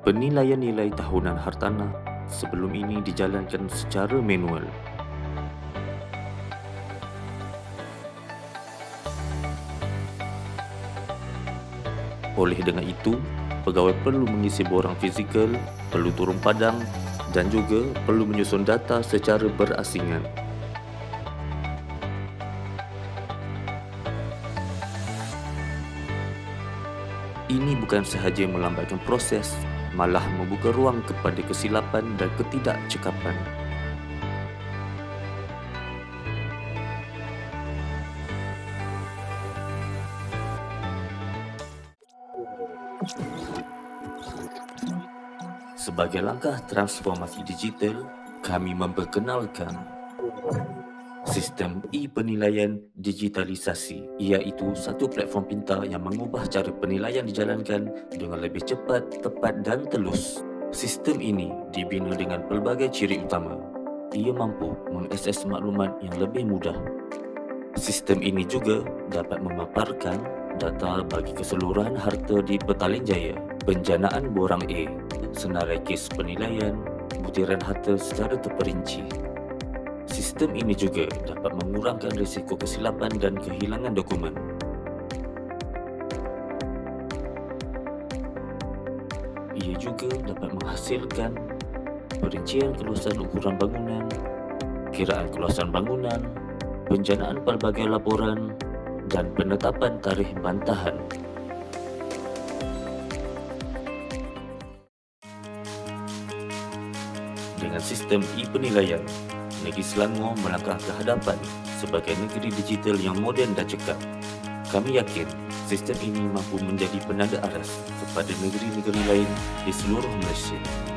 Penilaian nilai tahunan hartanah sebelum ini dijalankan secara manual. Oleh dengan itu, pegawai perlu mengisi borang fizikal, perlu turun padang dan juga perlu menyusun data secara berasingan. Ini bukan sahaja melambatkan proses, malah membuka ruang kepada kesilapan dan ketidakcekapan. Sebagai langkah transformasi digital, kami memperkenalkan Sistem e-penilaian digitalisasi iaitu satu platform pintar yang mengubah cara penilaian dijalankan dengan lebih cepat, tepat dan telus. Sistem ini dibina dengan pelbagai ciri utama. Ia mampu mengakses maklumat yang lebih mudah. Sistem ini juga dapat memaparkan data bagi keseluruhan harta di Petaling Jaya, penjanaan borang A, senarai kes penilaian, butiran harta secara terperinci. Sistem ini juga dapat mengurangkan risiko kesilapan dan kehilangan dokumen. Ia juga dapat menghasilkan perincian keluasan ukuran bangunan, kiraan keluasan bangunan, penjanaan pelbagai laporan dan penetapan tarikh bantahan. Dengan sistem e-penilaian, negeri Selangor melangkah ke hadapan sebagai negeri digital yang moden dan cekap. Kami yakin sistem ini mampu menjadi penanda aras kepada negeri-negeri lain di seluruh Malaysia.